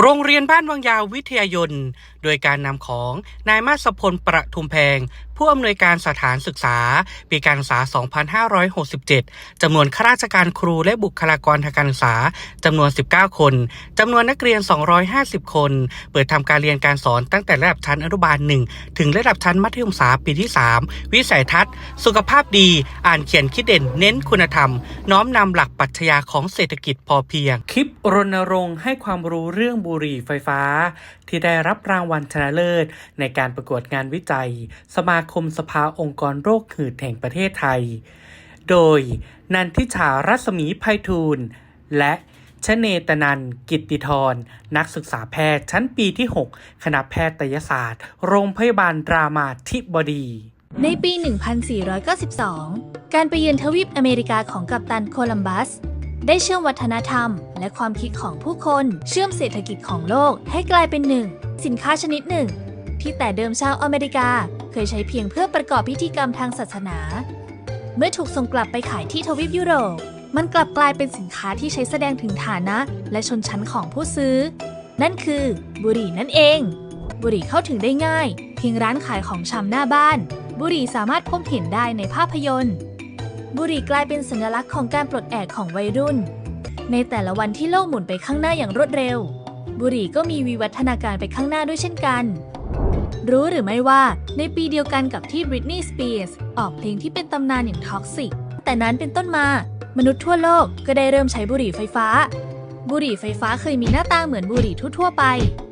โรงเรียนบ้านวังยาววิทยายน โดยการนำของนายมาสพลประทุมแพง ผู้อำนวยการสถานศึกษา ปีการศึกษา 2567จำนวนข้าราชการครูและบุคลากรทางการศึกษาจำนวน 19 คนจำนวนนักเรียน 250 คน เปิดทำการเรียนการสอนตั้งแต่ระดับชั้นอนุบาล 1 ถึงระดับชั้นมัธยมศึกษาปีที่ 3 วิสัยทัศน์ สุขภาพดี อ่านเขียนคิดเด่น เน้นคุณธรรม น้อมนำหลักปรัชญาของเศรษฐกิจพอเพียง คลิปรณรงค์ให้ความรู้เรื่องบุหรี่ไฟฟ้า ที่ได้รับรางวัลชนะเลิศ ในการประกวดงานวิจัย สมาคมสภาองค์กรโรคหืดแห่งประเทศไทย โดยนันทิชารัศมีไพฑูรย์และชเนตนันกิตติธร นักศึกษาแพทย์ชั้นปีที่ 6 คณะแพทยศาสตร์ โรงพยาบาลรามาธิบดี ในปี 1492 การไปเยือนทวีปอเมริกาของกัปตันโคลัมบัส ได้เชื่อมวัฒนธรรม และความคิดของผู้คนเชื่อมเศรษฐกิจของโลกให้กลายเป็นหนึ่ง สินค้าชนิดหนึ่ง ที่แต่เดิมชาวอเมริกา เคยใช้เพียงเพื่อประกอบพิธีกรรมทางศาสนา เมื่อถูกส่งกลับไปขายที่ทวีปยุโรป มันกลับกลายเป็นสินค้าที่ใช้แสดงถึงฐานะ และชนชั้นของผู้ซื้อ นั่นคือบุหรี่นั่นเอง บุหรี่เข้าถึงได้ง่าย เพียงร้านขายของชำหน้าบ้าน บุหรี่สามารถพบเห็นได้ในภาพยนตร์ บุหรี่กลายเป็นสัญลักษณ์ของการปลดแอกของวัยรุ่น ในแต่ละวันที่โลกหมุนไปข้างหน้าอย่างรวดเร็ว บุหรี่ก็มีวิวัฒนาการไปข้างหน้าด้วยเช่นกัน รู้หรือไม่ว่าในปีเดียวกันกับที่บริตนีย์สเปียร์สออกเพลงที่เป็นตำนานอย่างท็อกซิกแต่นั้นเป็นต้นมามนุษย์ทั่วโลกก็ได้เริ่มใช้บุหรี่ไฟฟ้า บุหรี่ไฟฟ้าเคยมีหน้าตาเหมือนบุหรี่ทั่วๆไป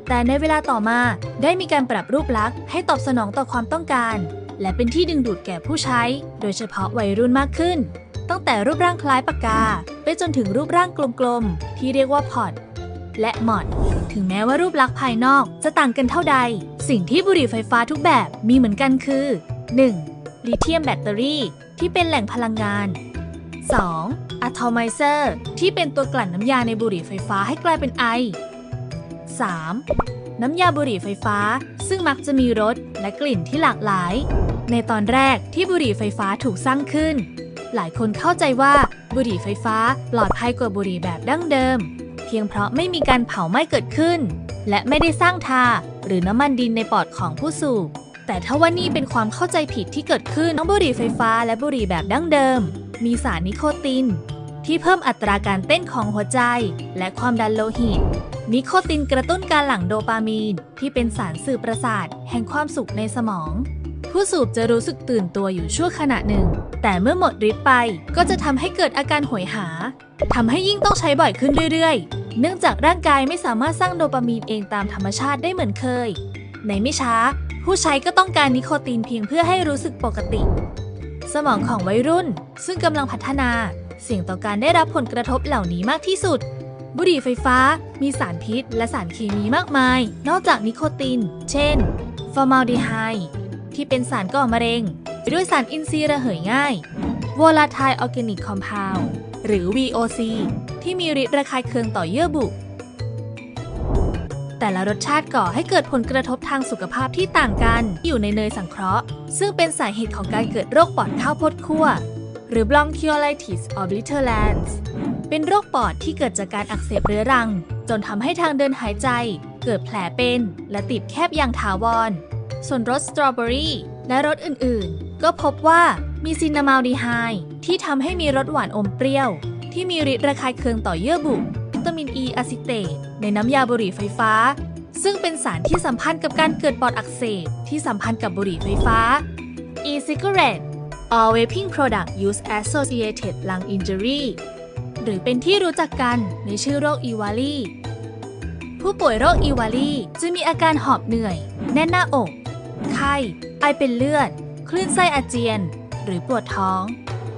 แต่ในเวลาต่อมาได้มีการปรับรูปลักษณ์ให้ตอบสนองต่อความต้องการ และเป็นที่ดึงดูดแก่ผู้ใช้ โดยเฉพาะวัยรุ่นมากขึ้น ตั้งแต่รูปร่างคล้ายปากกา ไปจนถึงรูปร่างกลมๆที่เรียกว่าพอดและหมอดถึงแม้ว่ารูปลักษณ์ภายนอกจะต่างกันเท่าใด สิ่งที่บุหรี่ไฟฟ้าทุกแบบมีเหมือนกันคือ 1. ลิเธียมแบตเตอรี่ ที่เป็นแหล่งพลังงาน 2. อะโทไมเซอร์ ที่เป็นตัวกลั่นน้ำยาในบุหรี่ไฟฟ้าให้กลายเป็นไอ 3. น้ำยาบุหรี่ไฟฟ้า ซึ่งมักจะมีรสและกลิ่นที่หลากหลาย ในตอนแรกที่บุหรี่ไฟฟ้าถูกสร้างขึ้น หลายคนเข้าใจว่าบุหรี่ไฟฟ้าปลอดภัยกว่าบุหรี่แบบดั้งเดิม เพียงเพราะไม่มีการเผาไหม้เกิดขึ้น และไม่ได้สร้างทา หรือน้ำมันดินในปอดของผู้สูบ แต่ถ้าว่านี่เป็นความเข้าใจผิดที่เกิดขึ้นทั้งบุหรี่ไฟฟ้าและบุหรี่แบบดั้งเดิม มีสารนิโคติน ที่เพิ่มอัตราการเต้นของหัวใจ และความดันโลหิต นิโคตินกระตุ้นการหลั่งโดปามีน ที่เป็นสารสื่อประสาท แห่งความสุขในสมอง ผู้สูบจะรู้สึกตื่นตัวอยู่ชั่วขณะหนึ่ง แต่เมื่อหมดฤทธิ์ไปก็จะทำให้เกิดอาการหวยหาทำให้ยิ่งต้องใช้บ่อยขึ้นเรื่อยๆ เนื่องจากร่างกายไม่สามารถสร้างโดปามีนเองตามธรรมชาติได้เหมือนเคย ในไม่ช้า ผู้ใช้ก็ต้องการนิโคตินเพียงเพื่อให้รู้สึกปกติ สมองของวัยรุ่น ซึ่งกำลังพัฒนา เสี่ยงต่อการได้รับผลกระทบเหล่านี้มากที่สุด บุหรี่ไฟฟ้า มีสารพิษ และสารเคมีมากมาย นอกจากนิโคติน เช่น ฟอร์มาลดีไฮด์ที่เป็นสารก่อมะเร็ง ด้วยสารอินทรีย์ระเหยง่าย volatile organic compound หรือ VOC ที่มีฤทธิ์ระคายเคืองต่อเยื่อบุ แต่ละรสชาติก่อให้เกิดผลกระทบทางสุขภาพที่ต่างกันอยู่ในเนยสังเคราะห์ ซึ่งเป็นสาเหตุของการเกิดโรคปอดข้าวโพดคั่ว หรือ bronchiolitis obliterans เป็นโรคปอดที่เกิดจากการอักเสบเรื้อรัง จนทำให้ทางเดินหายใจ เกิดแผลเป็น และติดแคบอย่างถาวร ส่วนรสสตรอเบอรี่และรสอื่นๆ ก็พบว่า มีซินนามาลดีไฮที่ทำให้มีรสหวานอมเปรี้ยว ที่มีฤทธิ์ระคายเคืองต่อเยื่อบุวิตามินอีอะซิเตตในน้ำยาบุหรี่ไฟฟ้า ซึ่งเป็นสารที่สัมพันธ์กับการเกิดปอดอักเสบที่สัมพันธ์กับบุหรี่ไฟฟ้า e-cigarette all vaping product use associated lung injury หรือเป็นที่รู้จักกันในชื่อโรคอีวาลีผู้ป่วยโรคอีวาลีจะมีอาการหอบเหนื่อย แน่นหน้าอก ไข้ ไอเป็นเลือด คลื่นไส้อาเจียน หรือปวดท้อง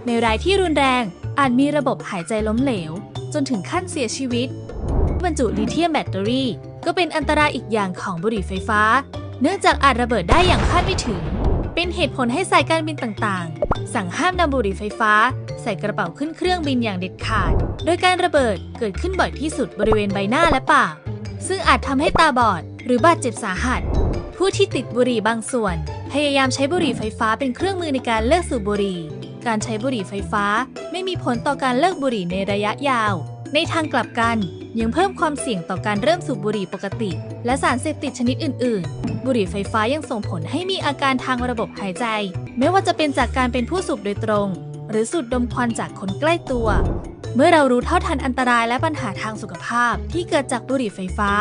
ในรายที่รุนแรงอาจมีระบบหายใจล้มเหลว จนถึงขั้นเสียชีวิต บรรจุลิเธียมแบตเตอรี่ ก็เป็นอันตรายอีกอย่างของบุหรี่ไฟฟ้า เนื่องจากอาจระเบิดได้อย่างคาดไม่ถึง เป็นเหตุผลให้สายการบินต่างๆ สั่งห้ามนำบุหรี่ไฟฟ้า ใส่กระเป๋าขึ้นเครื่องบินอย่างเด็ดขาด โดยการระเบิดเกิดขึ้นบ่อยที่สุดบริเวณใบหน้าและปาก ซึ่งอาจทำให้ตาบอด หรือบาดเจ็บสาหัส ผู้ที่ติดบุหรี่บางส่วน พยายามใช้บุหรี่ไฟฟ้าเป็นเครื่องมือในการเลิกสูบบุหรี่ การใช้บุหรี่ไฟฟ้าไม่มีผลต่อการเลิกบุหรี่ในระยะยาว ในทางกลับกันยังเพิ่มความเสี่ยงต่อการเริ่มสูบบุหรี่ปกติ และสารเสพติดชนิดอื่น ๆ บุหรี่ไฟฟ้ายังส่งผลให้มีอาการทางระบบหายใจ ไม่ว่าจะเป็นจากการเป็นผู้สูบโดยตรง หรือสูดดมควันจากคนใกล้ตัว เมื่อเรารู้เท่าทันอันตรายและปัญหาทางสุขภาพที่เกิดจากบุหรี่ไฟฟ้า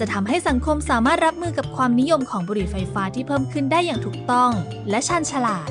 จะทำให้สังคมสามารถรับมือกับความนิยมของบุหรี่ไฟฟ้าที่เพิ่มขึ้นได้อย่างถูกต้อง และชันฉลาด